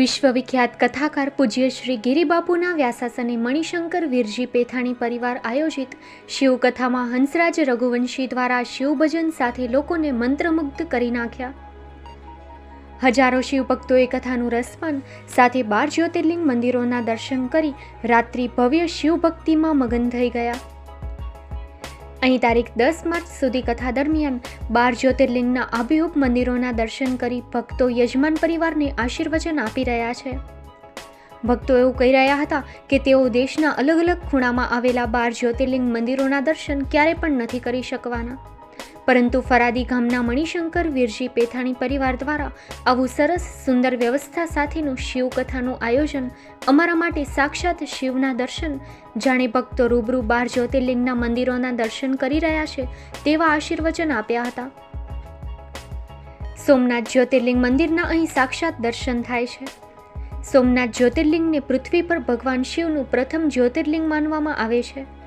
વિશ્વવિખ્યાત કથાકાર પૂજ્ય શ્રી ગિરિબાપુના વ્યાસાસને મણિશંકર વીરજી પેથાણી પરિવાર આયોજિત શિવકથામાં હંસરાજ રઘુવંશી દ્વારા શિવભજન સાથે લોકોને મંત્રમુગ્ધ કરી નાખ્યા. હજારો શિવભક્તોએ કથાનું રસપાન સાથે બાર જ્યોતિર્લિંગ મંદિરોના દર્શન કરી રાત્રિ ભવ્ય શિવભક્તિમાં મગન થઈ ગયા. અહીં તારીખ દસ માર્ચ સુધી કથા દરમિયાન બાર જ્યોતિર્લિંગના આબેહૂબ મંદિરોના દર્શન કરી ભક્તો યજમાન પરિવારને આશીર્વચન આપી રહ્યા છે. ભક્તો એવું કહી રહ્યા હતા કે તેઓ દેશના અલગ અલગ ખૂણામાં આવેલા બાર જ્યોતિર્લિંગ મંદિરોના દર્શન ક્યારે પણ નથી કરી શકવાના. પરંતુ ફરાદી ગામના મણિશંકર, વીરજી પેથાણી પરિવાર દ્વારા આવું સરસ, સુંદર વ્યવસ્થા સાથેનું શિવકથાનું આયોજન અમારા માટે સાક્ષાત શિવના દર્શન, જાણે ભક્તો રૂબરૂ બાર જ્યોતિર્લિંગના મંદિરોના દર્શન કરી રહ્યા છે તેવા આશીર્વચન આપ્યા હતા. સોમનાથ જ્યોતિર્લિંગ મંદિરના અહીં સાક્ષાત દર્શન થાય છે. સોમનાથ જ્યોતિર્લિંગને પૃથ્વી પર ભગવાન શિવનું પ્રથમ જ્યોતિર્લિંગ માનવામાં આવે છે.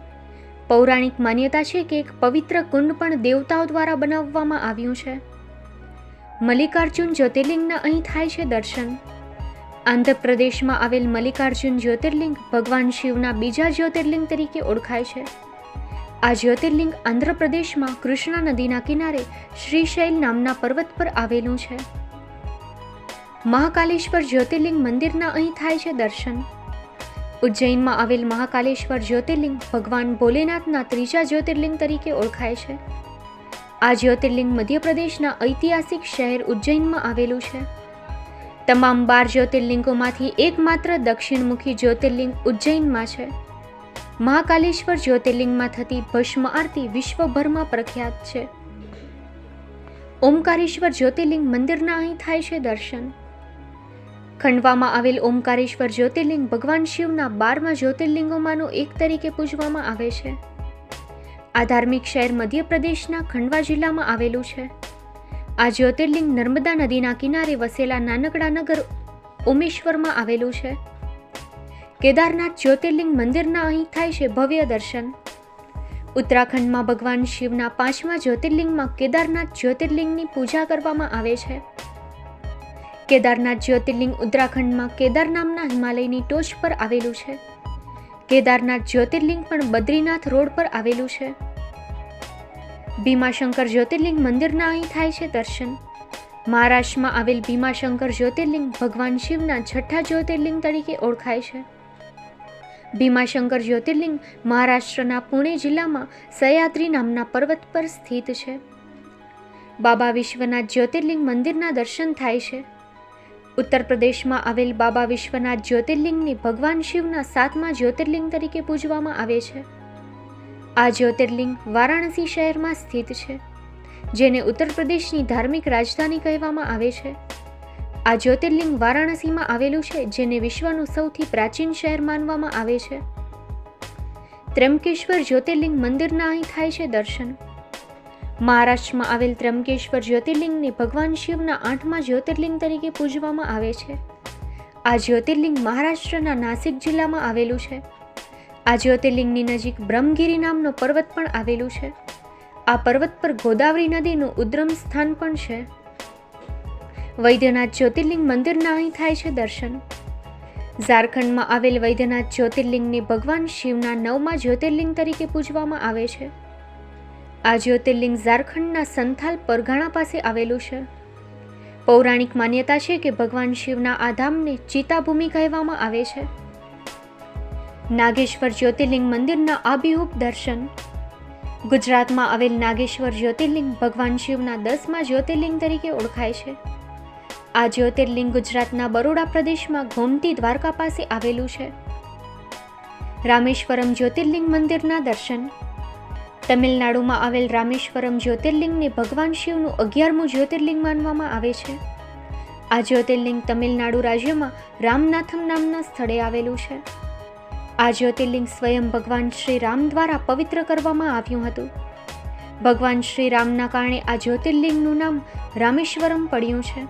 પૌરાણિક માન્યતા છે કે એક પવિત્ર કુંડ પણ દેવતાઓ દ્વારા બનાવવામાં આવ્યું છે. મલ્લિકાર્જુન જ્યોતિર્લિંગના અહીં થાય છે દર્શન. આંધ્રપ્રદેશમાં આવેલ મલ્લિકાર્જુન જ્યોતિર્લિંગ ભગવાન શિવના બીજા જ્યોતિર્લિંગ તરીકે ઓળખાય છે. આ જ્યોતિર્લિંગ આંધ્રપ્રદેશમાં કૃષ્ણા નદીના કિનારે શ્રીશૈલ નામના પર્વત પર આવેલું છે. મહાકાલેશ્વર જ્યોતિર્લિંગ મંદિરના અહીં થાય છે દર્શન. ઉજ્જૈનમાં આવેલ મહાકાલેશ્વર જ્યોતિર્લિંગ ભગવાન ભોલેનાથના ત્રીજા જ્યોતિર્લિંગ તરીકે ઓળખાય છે. આ જ્યોતિર્લિંગ મધ્યપ્રદેશના ઐતિહાસિક શહેર ઉજ્જૈનમાં આવેલું છે. તમામ બાર જ્યોતિર્લિંગોમાંથી એકમાત્ર દક્ષિણમુખી જ્યોતિર્લિંગ ઉજ્જૈનમાં છે. મહાકાલેશ્વર જ્યોતિર્લિંગમાં થતી ભસ્મ આરતી વિશ્વભરમાં પ્રખ્યાત છે. ઓમકારેશ્વર જ્યોતિર્લિંગ મંદિરના અહીં થાય છે દર્શન. ખંડવામાં આવેલ ઓમકારેશ્વર જ્યોતિર્લિંગ ભગવાન શિવના બારમા જ્યોતિર્લિંગોમાંનું એક તરીકે પૂજવામાં આવે છે. આ ધાર્મિક શહેર મધ્યપ્રદેશના ખંડવા જિલ્લામાં આવેલું છે. આ જ્યોતિર્લિંગ નર્મદા નદીના કિનારે વસેલા નાનકડા નગર ઓમેશ્વરમાં આવેલું છે. કેદારનાથ જ્યોતિર્લિંગ મંદિરના અહીં થાય છે ભવ્ય દર્શન. ઉત્તરાખંડમાં ભગવાન શિવના પાંચમા જ્યોતિર્લિંગમાં કેદારનાથ જ્યોતિર્લિંગની પૂજા કરવામાં આવે છે. કેદારનાથ જ્યોતિર્લિંગ ઉત્તરાખંડમાં કેદાર નામના હિમાલયની ટોચ પર આવેલું છે. કેદારનાથ જ્યોતિર્લિંગ પણ બદ્રીનાથ રોડ પર આવેલું છે. ભીમાશંકર જ્યોતિર્લિંગ મંદિરના અહીં થાય છે દર્શન. મહારાષ્ટ્રમાં આવેલ ભીમાશંકર જ્યોતિર્લિંગ ભગવાન શિવના છઠ્ઠા જ્યોતિર્લિંગ તરીકે ઓળખાય છે. ભીમાશંકર જ્યોતિર્લિંગ મહારાષ્ટ્રના પુણે જિલ્લામાં સહ્યાદ્રી નામના પર્વત પર સ્થિત છે. બાબા વિશ્વનાથ જ્યોતિર્લિંગ મંદિરના દર્શન થાય છે. ઉત્તર પ્રદેશમાં આવેલ બાબા વિશ્વનાથ જ્યોતિર્લિંગની ભગવાન શિવના સાતમા જ્યોતિર્લિંગ તરીકે પૂજવામાં આવે છે. આ જ્યોતિર્લિંગ વારાણસી શહેરમાં સ્થિત છે, જેને ઉત્તર પ્રદેશની ધાર્મિક રાજધાની કહેવામાં આવે છે. આ જ્યોતિર્લિંગ વારાણસીમાં આવેલું છે, જેને વિશ્વનું સૌથી પ્રાચીન શહેર માનવામાં આવે છે. ત્રેમકેશ્વર જ્યોતિર્લિંગ મંદિરના અહીં થાય છે દર્શન. મહારાષ્ટ્રમાં આવેલ ત્રંબકેશ્વર જ્યોતિર્લિંગને ભગવાન શિવના આઠમા જ્યોતિર્લિંગ તરીકે પૂજવામાં આવે છે. આ જ્યોતિર્લિંગ મહારાષ્ટ્રના નાસિક જિલ્લામાં આવેલું છે. આ જ્યોતિર્લિંગની નજીક બ્રહ્મગીરી નામનો પર્વત પણ આવેલું છે. આ પર્વત પર ગોદાવરી નદીનું ઉદ્રમ સ્થાન પણ છે. વૈદ્યનાથ જ્યોતિર્લિંગ મંદિરના અહીં થાય છે દર્શન. ઝારખંડમાં આવેલ વૈદ્યનાથ જ્યોતિર્લિંગને ભગવાન શિવના નવમા જ્યોતિર્લિંગ તરીકે પૂજવામાં આવે છે. આ જ્યોતિર્લિંગ ઝારખંડના સંથાલ પરગાણા પાસે આવેલું છે. પૌરાણિક માન્યતા છે કે ભગવાન શિવના આ ધામને ચિતાભૂમિ કહેવામાં આવે છે. નાગેશ્વર જ્યોતિર્લિંગ મંદિરના આબેહૂબ દર્શન. ગુજરાતમાં આવેલ નાગેશ્વર જ્યોતિર્લિંગ ભગવાન શિવના દસમા જ્યોતિર્લિંગ તરીકે ઓળખાય છે. આ જ્યોતિર્લિંગ ગુજરાતના બરોડા પ્રદેશમાં ગોમતી દ્વારકા પાસે આવેલું છે. રામેશ્વરમ જ્યોતિર્લિંગ મંદિરના દર્શન. તમિલનાડુમાં આવેલ રામેશ્વરમ જ્યોતિર્લિંગને ભગવાન શિવનું અગિયારમું જ્યોતિર્લિંગ માનવામાં આવે છે. આ જ્યોતિર્લિંગ તમિલનાડુ રાજ્યમાં રામનાથમ નામના સ્થળે આવેલું છે. આ જ્યોતિર્લિંગ સ્વયં ભગવાન શ્રી રામ દ્વારા પવિત્ર કરવામાં આવ્યું હતું. ભગવાન શ્રી રામના કારણે આ જ્યોતિર્લિંગનું નામ રામેશ્વરમ પડ્યું છે.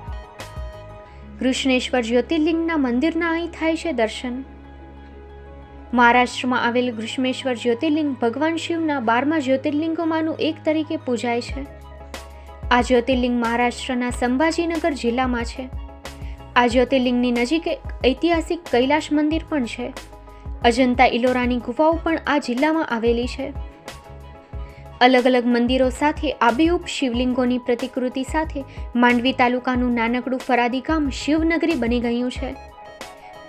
કૃષ્ણેશ્વર જ્યોતિર્લિંગના મંદિરના અહીં થાય છે દર્શન. મહારાષ્ટ્રમાં આવેલ ઘૃષ્મેશ્વર જ્યોતિર્લિંગ ભગવાન શિવના બારમા જ્યોતિર્લિંગોમાંનું એક તરીકે પૂજાય છે. આ જ્યોતિર્લિંગ મહારાષ્ટ્રના સંભાજીનગર જિલ્લામાં છે. આ જ્યોતિર્લિંગની નજીક એક ઐતિહાસિક કૈલાશ મંદિર પણ છે. અજંતા ઇલોરાની ગુફાઓ પણ આ જિલ્લામાં આવેલી છે. અલગ અલગ મંદિરો સાથે આબેહૂબ શિવલિંગોની પ્રતિકૃતિ સાથે માંડવી તાલુકાનું નાનકડું ફરાદી ગામ શિવનગરી બની ગયું છે.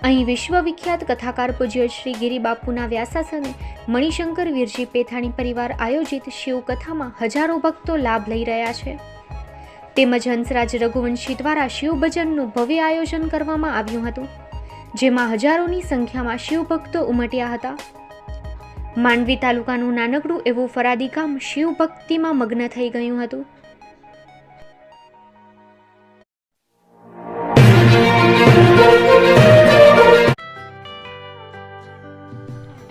અહીં વિશ્વવિખ્યાત કથાકાર પૂજ્ય શ્રી ગિરિબાપુના વ્યાસાસને મણિશંકર વીરજી પેથાણી પરિવાર આયોજિત શિવકથામાં હજારો ભક્તો લાભ લઈ રહ્યા છે. તેમજ હંસરાજ રઘુવંશી દ્વારા શિવભજનનું ભવ્ય આયોજન કરવામાં આવ્યું હતું, જેમાં હજારોની સંખ્યામાં શિવભક્તો ઉમટ્યા હતા. માંડવી તાલુકાનું નાનકડું એવું ફરાદી ગામ શિવભક્તિમાં મગ્ન થઈ ગયું હતું.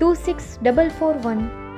26441